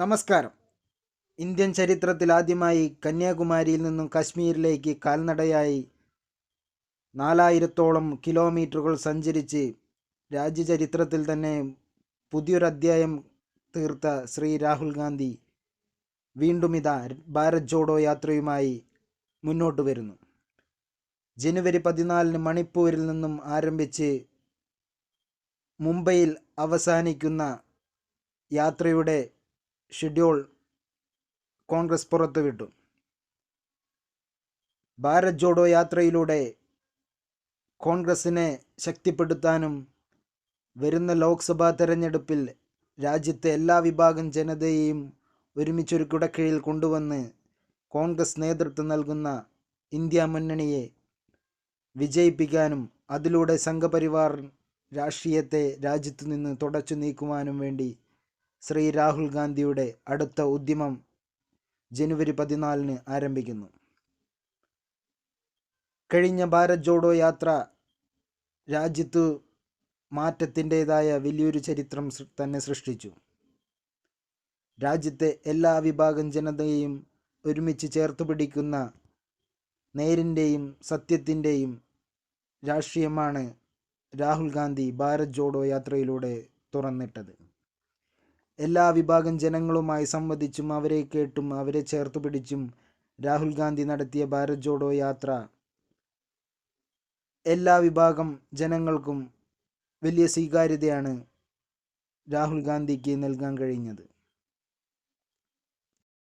നമസ്കാരം. ഇന്ത്യൻ ചരിത്രത്തിൽ ആദ്യമായി കന്യാകുമാരിയിൽ നിന്നും കാശ്മീരിലേക്ക് കാൽനടയായി നാലായിരത്തോളം കിലോമീറ്ററുകൾ സഞ്ചരിച്ച് രാജ്യചരിത്രത്തിൽ തന്നെ പുതിയൊരധ്യായം തീർത്ത ശ്രീ രാഹുൽ ഗാന്ധി വീണ്ടും ഇതാ ഭാരത് ജോഡോ യാത്രയുമായി മുന്നോട്ട് വരുന്നു. ജനുവരി പതിനാലിന് മണിപ്പൂരിൽ നിന്നും ആരംഭിച്ച് മുംബൈയിൽ അവസാനിക്കുന്ന യാത്രയുടെ ഷെഡ്യൂൾ കോൺഗ്രസ് പുറത്തുവിട്ടു. ഭാരത് ജോഡോ യാത്രയിലൂടെ കോൺഗ്രസിനെ ശക്തിപ്പെടുത്താനും വരുന്ന ലോക്സഭാ തെരഞ്ഞെടുപ്പിൽ രാജ്യത്തെ എല്ലാ വിഭാഗം ജനതയെയും ഒരുമിച്ചൊരു കുടക്കീഴിൽ കൊണ്ടുവന്ന് കോൺഗ്രസ് നേതൃത്വം നൽകുന്ന ഇന്ത്യ മുന്നണിയെ വിജയിപ്പിക്കാനും അതിലൂടെ സംഘപരിവാർ രാഷ്ട്രീയത്തെ രാജ്യത്തു നിന്ന് തുടച്ചു നീക്കുവാനും വേണ്ടി ശ്രീ രാഹുൽ ഗാന്ധിയുടെ അടുത്ത ഉദ്യമം ജനുവരി പതിനാലിന് ആരംഭിക്കുന്നു. കഴിഞ്ഞ ഭാരത് ജോഡോ യാത്ര രാജ്യത്ത് മാറ്റത്തിന്റെതായ വലിയൊരു ചരിത്രം തന്നെ സൃഷ്ടിച്ചു. രാജ്യത്തെ എല്ലാ വിഭാഗം ജനതയെയും ഒരുമിച്ച് ചേർത്ത് പിടിക്കുന്ന നേരിന്റെയും സത്യത്തിന്റെയും രാഷ്ട്രീയമാണ് രാഹുൽ ഗാന്ധി ഭാരത് ജോഡോ യാത്രയിലൂടെ തുറന്നിട്ടത്. എല്ലാ വിഭാഗം ജനങ്ങളുമായി സംവദിച്ചും അവരെ കേട്ടും അവരെ ചേർത്ത് പിടിച്ചും രാഹുൽ ഗാന്ധി നടത്തിയ ഭാരത് ജോഡോ യാത്ര. എല്ലാ വിഭാഗം ജനങ്ങൾക്കും വലിയ സ്വീകാര്യതയാണ് രാഹുൽ ഗാന്ധിക്ക് നൽകാൻ കഴിഞ്ഞത്.